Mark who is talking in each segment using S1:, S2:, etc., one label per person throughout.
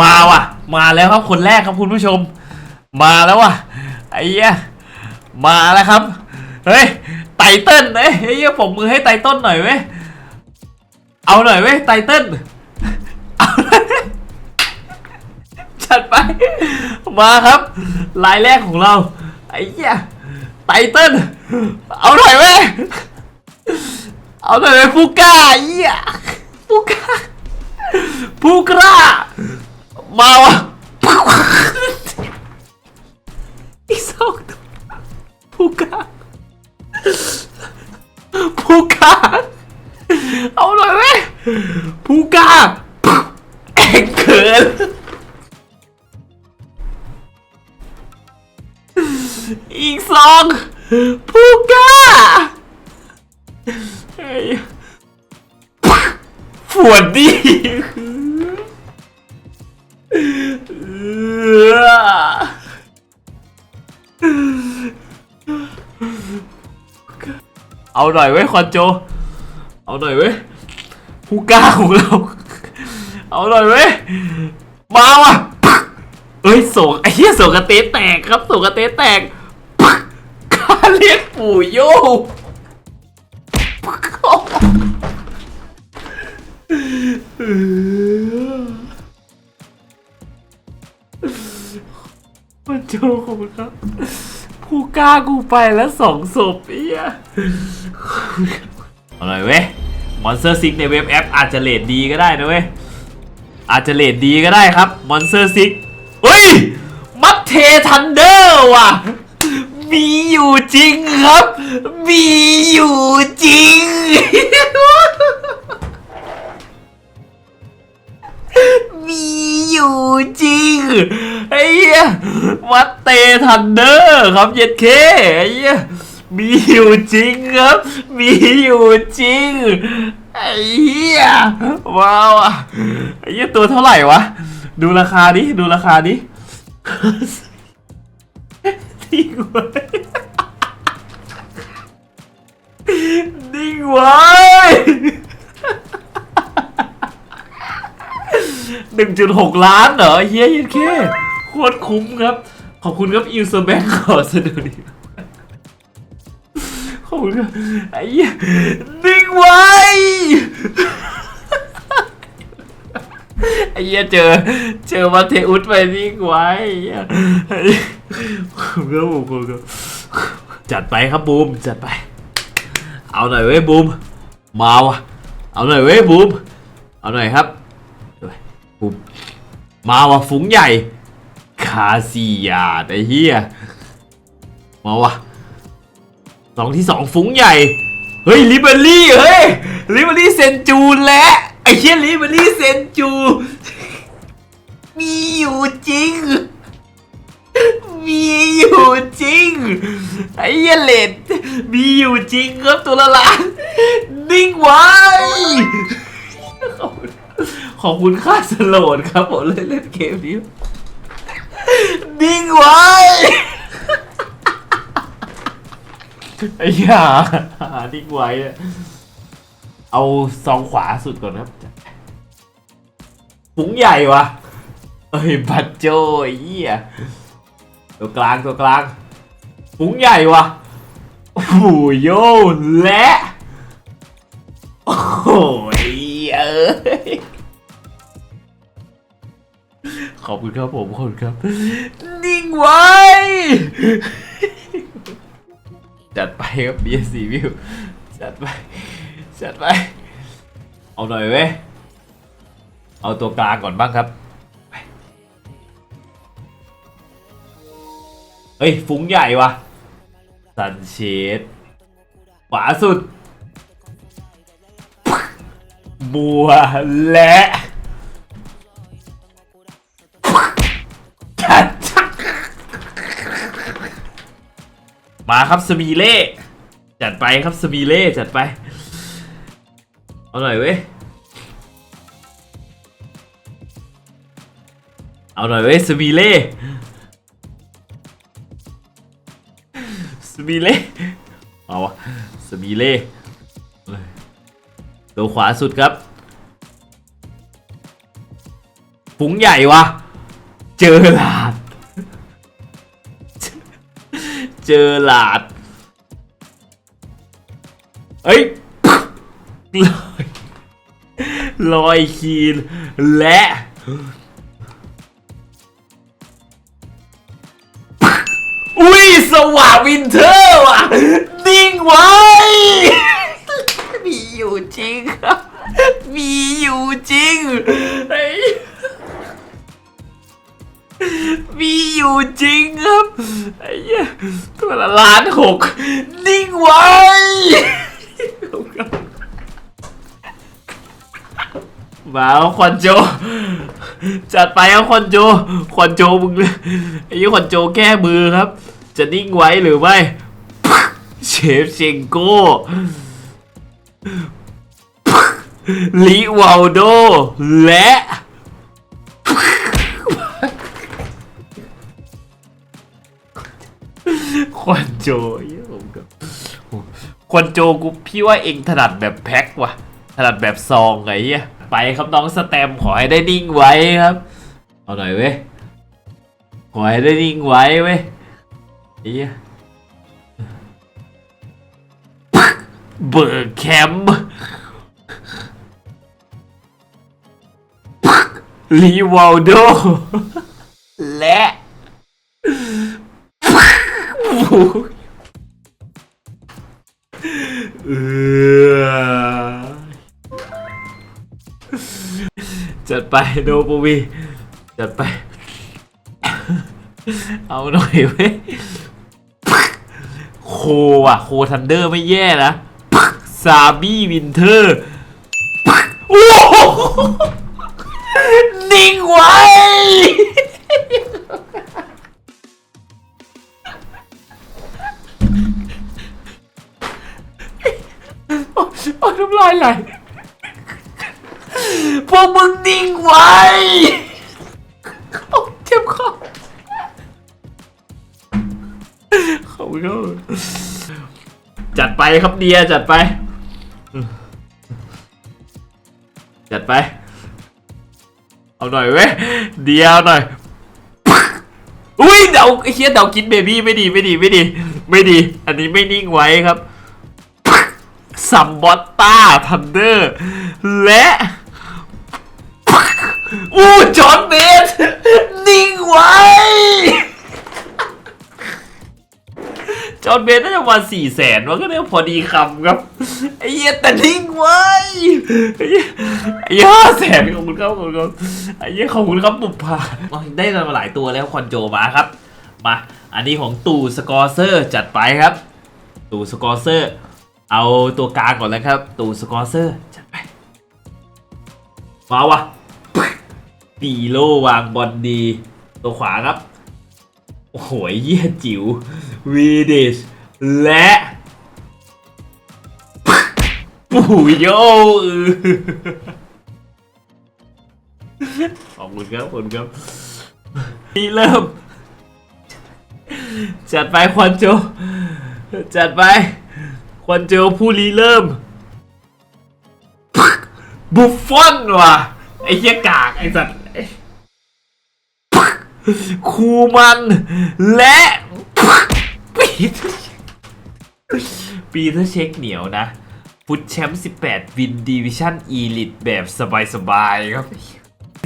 S1: มาว่ะ มาแล้วครับคนแรกครับคุณผู้ชม มาแล้วว่ะไอ้เหี้ยมาแล้วครับ เฮ้ยไตเติ้ลเอ้ยไอ้เหี้ยผมมือให้ไตเติ้ลหน่อยเว้ยเอาหน่อยเว้ยไตเติ้ลเอาจัดไป มาครับลายแรกของเราไอ้เหี้ยไตเติ้ลเอาหน่อยเว้ยเอาหน่อยเว้ยฟูก้าไอ้เหี้ยฟูก้าฟูกรา มาวะอีกสองตัวฟูก้าฟูก้าเอาหน่อยเว้ยฟูก้าเอ็งเขินอีกสองพูก้าเฮ้ยปวดดิ เอาหน่อยเว้ยคอนโจ เอาหน่อยเว้ยผู้กล้าของเรา เอาหน่อยเว้ย มาว่ะเอ้ยส่งไอ้เหี้ยส่งกระเตะแตกครับส่งกระเตะแตกกข้าเรียกปู่โยปักเออ มันโจขอบคุณครับผู้กล้ากูไปแล้วสองศพเอี้ยอาหน่อยเว้ยมอนสเตอร์ซิกในเว็บแอปอาจจะเลดดีก็ได้นะเว้ย อาจจะเลดดีก็ได้ครับมอนสเตอร์ซิกเฮ้ย มัตเททันเดอร์ว่ะ มีอยู่จริงครับ มีอยู่จริง มี อยู่จริงไอ้เหี้ยมัตเตทันเดอร์ครับเย็ดเคไอ้เหี้ยมีอยู่จริงครับ มีอยู่จริงไอ้เหี้ยว้าวอะไอ้เหี้ยตัวเท่าไหร่วะ ดูราคาดิดูราคาดิทิ้งไว้นิ่งไว้ หนึ่งจุดหกล้านเหรอเฮียยังแค่โคตรคุ้มครับ ขอบคุณครับอิวเซอร์แบงค์ขอเสนอดีขอบคุณครับไอ้เหี้ยนิ่งไว้ไอ้เหี้ยเจอ เจอมาเทอุสไปนิ่งไว้ไอ้ผมก็ผมก็จัดไปครับบูมจัดไป เอาหน่อยเว้ยบูมมาวะเอาหน่อยเว้ยบูมเอาหน่อยครับ มาว่ะฝูงใหญ่ คาซียาไอ้เหี้ยมาว่ะสองที่สองฝูงใหญ่ เฮ้ยลิเบอรี่เฮ้ยลิเบอรี่เซนจูและไอ้เชี่ยลิเบอรี่เซนจู มีอยู่จริง มีอยู่จริง ไอ้เหี้ยเลดมีอยู่จริงครับตัวละล้านนิ่งไว้ ขอบคุณค่าสโลดครับผมเล่นเล่นเกมนี้นิ่งไว้ไอ้ห่าหานิ่งไว้เอาซองขวาสุดก่อนครับฝูงใหญ่วะเอ้ยบัตโจอ้เหี้ยตัวกลางตัวกลางฝูงใหญ่วะโอ้โหโยและ โอ้โหเอ้ย ขอบคุณครับผมขอบคุณครับ นิ่งไว้ จัดไปครับ BSC View จัดไป จัดไป เอาหน่อยเว้ย เอาตัวกลางก่อนบ้างครับไปเฮ้ย ฟุ้งใหญ่วะซันเชดขวาสุด บัวและ มาครับสมีเล่จัดไปครับสมีเล่จัดไป เอาหน่อยเว้ย เอาหน่อยเว้ยสมีเล่สมีเล่เอาวะสมีเล่ตัวขวาสุดครับฝูงใหญ่วะ เจอลา เจอหลาดเอ้ยลอยลอยคีนและอุ้ยสว่าวินเทอร์ว่ะนิ่งไว้ มีอยู่จริงครับมีอยู่จริง มีอยู่จริงครับไอ้เหี้ยตัวละล้านหกนิ่งไว้มาเอาคอนโจ จัดไปเอาคอนโจ คอนโจมึงไอ้ยี่คอนโจแก้มือครับ จะนิ่งไว้หรือไม่เชฟเชงโก้ลิวาลโดและ ควันโจเหี้ยผมก็ควันโจกูพี่ว่าเองถนัดแบบแพ็คว่ะ ถนัดแบบซองไงเหี้ยไปครับน้องสแตมขอให้ได้นิ่งไว้ครับ เอาหน่อยเว้ย ขอให้ได้นิ่งไว้เว้ยไอ้เหี้ยเบิร์กแคมป์ลีวาลโดและ เออจัดไปโนบูวีจัดไป เอาหน่อยเว้ยโคอะ โคทันเดอร์ไม่แย่นะซาบี้วินเทอร์โอ้โหนิ่งไว้ อ้น้ำลายไหลพวกมึงนิ่งไว้โอ้เจ็บคอเขาก็จัดไปครับเดียจัดไป จัดไป เอาหน่อยเว้ยเดียวหน่อยอุ้ยเดาไอ้เชี่ยเดากินเบบี้ไม่ดีไม่ดีไม่ดี ไม่ดี อันนี้ไม่นิ่งไว้ครับ ซัมบอตตาทันเดอร์และอู้จอห์นเบสนิ่งไว้จอห์นเบสน่าจะมาสี่แสนว่าก็ได้พอดีคำครับไอ้เหี้ยแต่นิ่งไว้ไอ้เหี้ยอ้เหี้ยห้าแสนขอบคุณครับขอบคุณครับไอ้เหี้ยขอบคุณครับปุบพาได้มาหลายตัวแล้วคอนโจมาครับมาอันนี้ของตู่สกอร์เซอร์จัดไปครับตู่สกอร์เซอร์ เอาตัวกลางก่อนแล้วครับตูสกอร์เซอร์จัดไปมาวะปีโลวางบอลดี ตัวขวาครับ โอ้โหเยี่ยจิ๋ววีดิชและปู่โยขอบคุณครับขอบคุณครับนี่เริ่ม จัดไปควันโจ จัดไป ควันโจผู้รีเริ่ม บุฟฟอนว่ะ ไอ้เหี้ยกาก ไอ้สัตว์คูมัน และปีเตอร์ปีเตอร์เช็คเหนียวนะฟุตแชมป์18 วินดิวิชั่นอีลิตแบบสบายๆครับ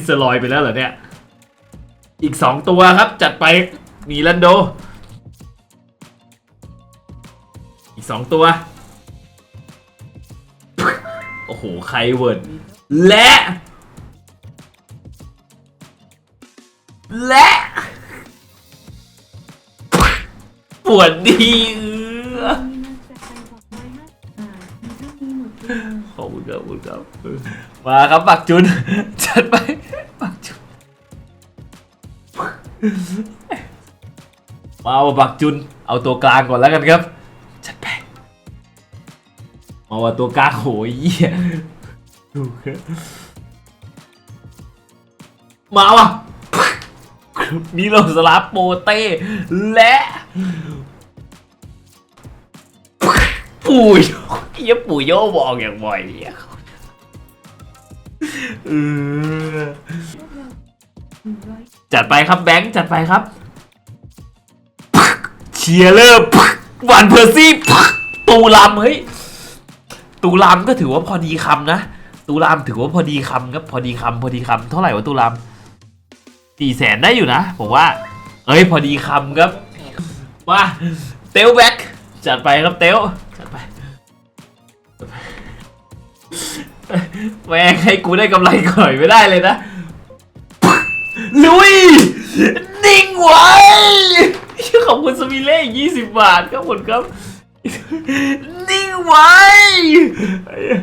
S1: สลอยไปแล้วเหรอเนี่ย อีก 2 ตัวครับจัดไปมีลันโด อีก 2 ตัว โอ้โห ใครเวิร์ด และ และ ปวดดีเออขอบคุณครับขอบคุณครับ มาครับปักจุน จัดไป ปักจุน มาว่ะปักจุน เอาตัวกลางก่อนแล้วกันครับ มาว่าตัวกลางโหยเหี้ยดูครับมาว่ะมิโลสลาโปเต้และปู่โยเหี้ยปู่โยบอกอย่างบ่อยเนี่ยจัดไปครับแบงค์จัดไปครับเชียร์เลอร์วานเพอร์ซี่ตูลามเฮ้ย ตูลามก็ถือว่าพอดีคำนะตูลามถือว่าพอดีคำครับพอดีคำพอดีคำเท่าไหร่วะตูลามสี่แสนได้อยู่นะผมว่า เอ้ยพอดีคำครับมาเตลแบ็กจัดไปครับเตลจัดไปแม่งให้กูได้กำไรก่อยไม่ได้เลยนะ ลุย นิ่งไว้ขอบคุณสมิเล่ยี่สิบบาทครับผมครับ นิ่งไว้ไอ้เหี้ย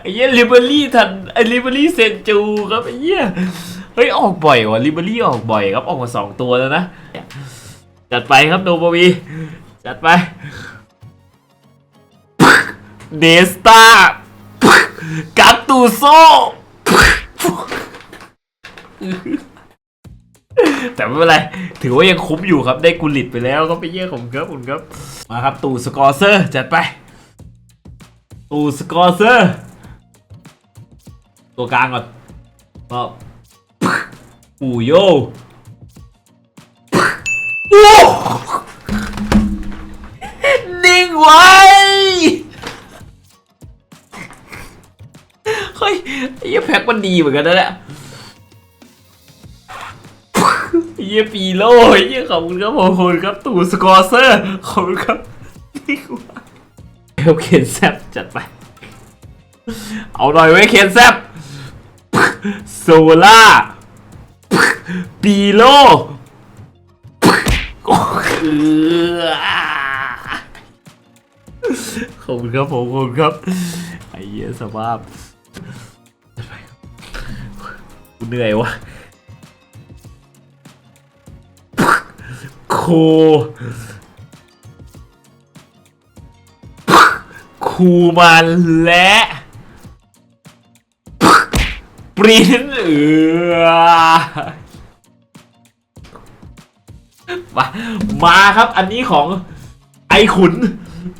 S1: ไอ้เหี้ยลิเบอรี่ทันไอ้ลิเบอรี่เซนจูครับไอ้เหี้ยเฮ้ยออกบ่อยว่ะลิเบอรี่ออกบ่อยครับออกมาสองตัวแล้วนะ จัดไปครับโนบวีจัดไปเดสตากัตตูโซ แต่ไม่เป็นไร ถือว่ายังคุ้มอยู่ครับได้กุลิตไปแล้วก็ไปเยี่ยของครับผมครับ มาครับตู่สกอร์เซอร์จัดไป ตู่สกอร์เซอร์ตัวกลางก่อนก็ปู่โยโอ้นิ่งไว้เฮ้ยไอ้เหี้ยแพ็คมันดีเหมือนกันนะเนี่ย เยี่ยปีโลเยี่ยขอบคุณครับขอบคุณครับตู่สกอร์เซอร์ขอบคุณครับนี่กูว่าเอลเคนแซบจัดไป เอาหน่อยไว้ยเคนแซบโซล่าปีโลโอ้คือขอบคุณครับผมขอบคุณครับไอ้เหี้ยสภาพกูเหนื่อยวะ โคคูมันและปรินเออมามาครับอันนี้ของไอขุน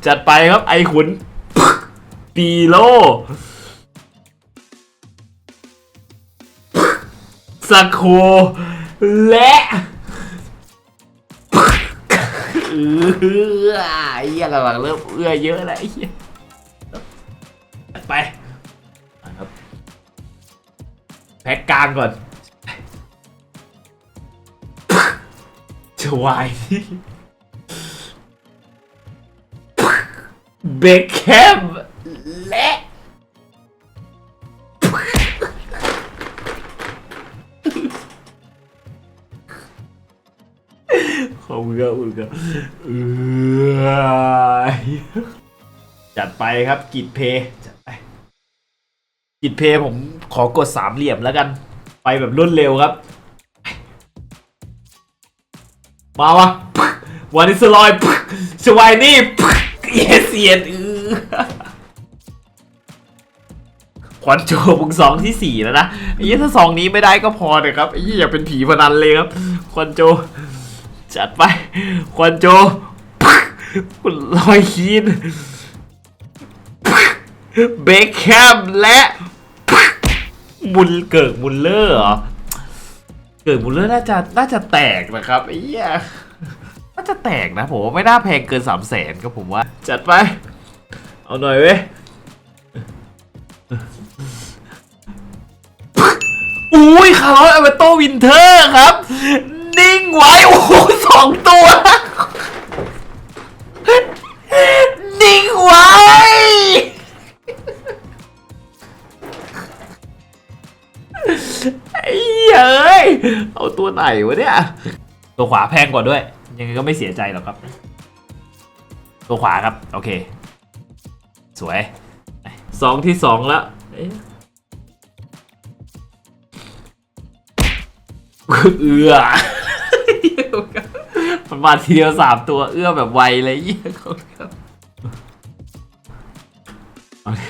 S1: จัดไปครับไอขุน ปีโลสโคและ เออไอ้เหี้ยหลังๆเริ่มเอื้อเยอะแล้วไอ้เหี้ยไปนะครับแพ็กกลางก่อน จะวายเบคแคม อบคุณครับขอบคุณครับเออจัดไปครับกิจเพย์จัดไปกิจเพย์ผมขอกดสามเหลี่ยมแล้วกัน ไปแบบรวดเร็วครับ มาวะวานิสลอยชวายนี่เยเซียนเออควันโจมึงสองที่สี่แล้วนะไอ้ยี่ถ้าสองนี้ไม่ได้ก็พอเลยครับไอ้ยี่อย่าเป็นผีพนันเลยครับควันโจ จัดไป ควันโจคุณลอยคีนเบคแคมและมุลเกิดมุลเลอร์เหรอ เกิดมุลเลอร์น่าจะน่าจะแตกนะครับไอ้เหี้ยน่าจะแตกนะผมว่าไม่น่าแพงเกินสามแสนก็ผมว่า จัดไป เอาหน่อยเว้ยอุ้ยคาร์ลอสเอเวโตวินเทอร์ครับ นิ่งไว้ อ้โหสองตัว นิ่งไว้ ไอ้เอ้ย เอาตัวไหนวะเนี่ย ตัวขวาแพงกว่าด้วย ยังไงก็ไม่เสียใจหรอกครับ ตัวขวาครับ โอเค สวยสองที่สองแล้วเอ๊ะเอือ มาทีเดียวสามตัวเอื้อแบบไวเลยเยี่ยเขาครับเดิ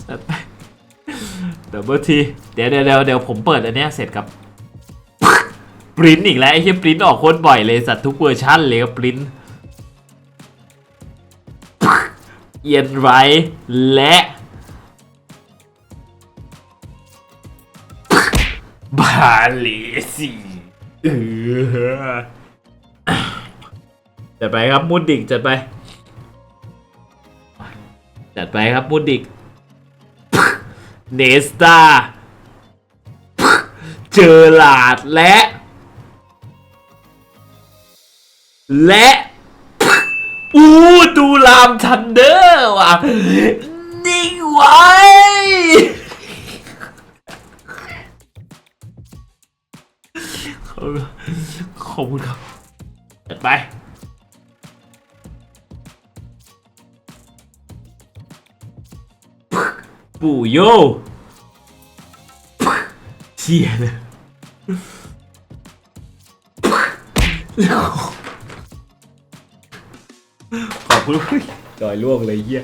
S1: สัตว์ไปดับเบิลทีเดี๋ยวเดี๋ยวเดี๋ยวผมเปิดอันเนี้ยเสร็จครับปริ้นอีกแล้วไอ้เหี้ยปริ้นออกโคตรบ่อยเลยสัตว์ทุกเวอร์ชันเลยครับปริ้นเอียนไรและบาเลสี เออจัดไปครับมุดดิกจัดไป จัดไปครับมุดดิกเนสตาเจอหลาดและ และอู้ดูลามทันเดอร์ว่ะนิ่งไว้ ขอบคุณครับจัดไป ปู่โยเชียเลยขอบคุณจอยล่วงเลยเยี่ย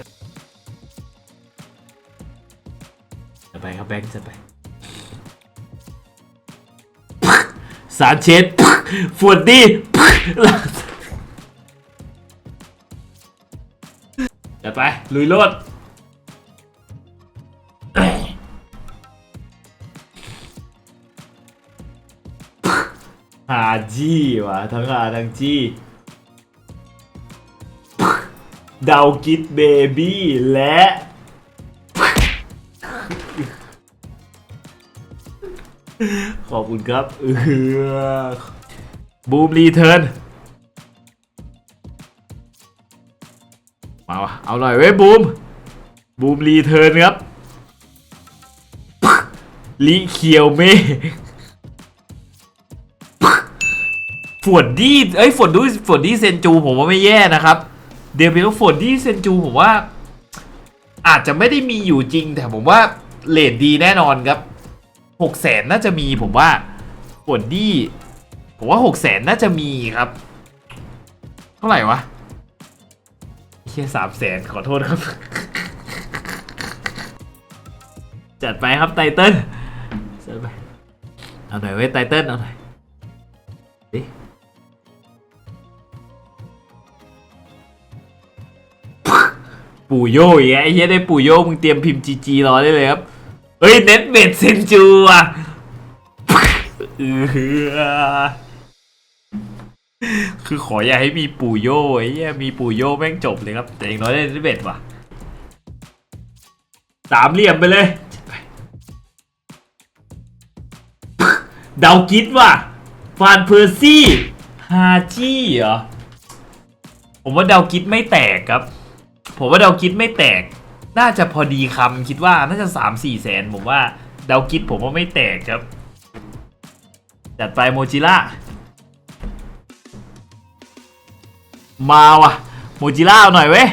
S1: ไปครับแบงค์จะไป สารเช็ดฟวดดี้จะไป ลุยโลดหาจี้วะทั้งหาทั้งจี้ดาวกิดเบบี้และ อบคุณครับเออบูมรีเทิร์นมาวะเอาหน่อยเว้ยบูม บูมรีเทิร์นครับลิเคียวเม่ฝวดดี้เอ้ยฝวดดี้ฝวดดี้เซนจูผมว่าไม่แย่นะครับ เดี๋ยวเพียงฝวดดี้เซนจูผมว่า อาจจะไม่ได้มีอยู่จริง แต่ผมว่าเลทดีแน่นอนครับ หกแสนน่าจะมีผมว่าฝวดดี้ผมว่าหกแสนน่าจะมีครับ เท่าไหร่วะแค่สามแสนขอโทษครับ จัดไปครับไตเติ้ลจัดไปเอาหน่อยเว้ยไตเติ้ลเอาหน่อยดิปู่โยอีกแล้วไอ้เหี้ยได้ปู่โยมึงเตรียมพิมพ์จีจีรอได้เลยครับ เฮ้ยเน็ เบ็ดเซนจูอะเออคือขออย่าให้มีปู่โยไอ้เหี้ยมีปู่โยแม่งจบเลยครับ แต่อย่างน้อยได้เน็ตเบ็ดว่ะสามเหลี่ยมไปเลยเดากิดว่ะฟานเพอร์ซี่ฮาจี้เหรอ ผมว่าเดากิดไม่แตกครับ ผมว่าเดากิดไม่แตก น่าจะพอดีคำคิดว่าน่าจะสามสี่แสนผมว่าเดากิดผมว่าไม่แตกครับ จัดไปโมจิล่ามาว่ะโมจิล่าหน่อยเว้ย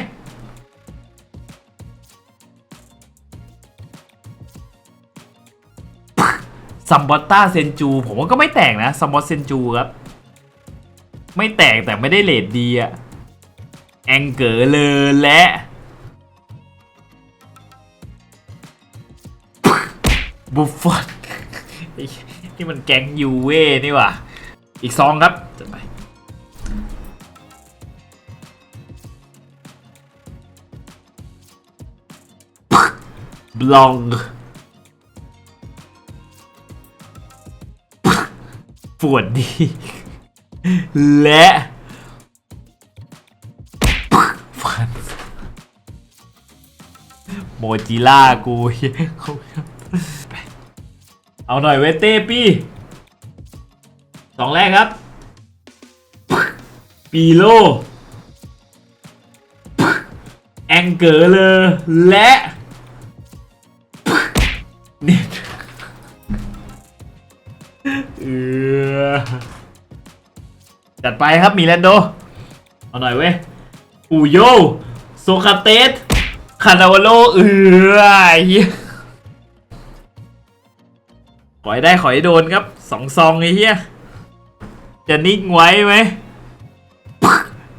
S1: ซัมบอตตาเซนจู ผมว่าก็ไม่แตกนะซัมบอตเซนจูครับ ไม่แตกแต่ไม่ได้เลดดีอะแองเกอร์เลยและ บุฟฟอนนี่มันแก๊งยูเว่นี่ว่ะ อีกซองครับจไปบลองปวดดี และฟันโมจิล่ากูเเอาหน่อยเวเต้ปีสองแรกครับปีโลแองเกอร์เลยและเน็ตเออจัดไปครับมีแลนโด เอาหน่อยเว้ยอูโยโซคาเตสคานาวโลเอือ ไอ้เหี้ยขอให้ได้ขอให้โดนครับสองซองไอ้เหี้ยจะนิ่งไว้ไหม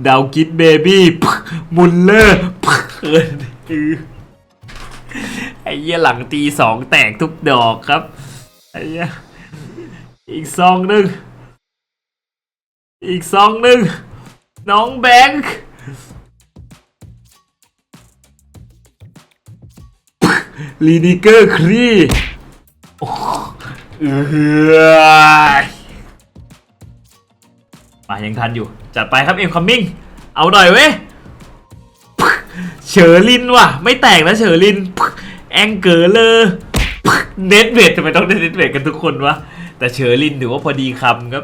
S1: ดาวกิดเบบี้มุลเลอร์เอินคือไอ้เหี้ยหลังตีสองแตกทุกดอกครับไอ้เหี้ยอีกซองหนึ่งอีกซองหนึ่งน้องแบงค์ลีนิเกอร์ครี เอยมายังทันอยู่ จัดไปครับเอ็มคัมมิ่ง เอาหน่อยเว้ยเฉอลินว่ะ ไม่แตกนะเฉอลิน แองเกอร์เลยเน็ตเวททำไมต้องเน็ตเวทกันทุกคนวะ แต่เฉอลินถือว่าพอดีคำครับ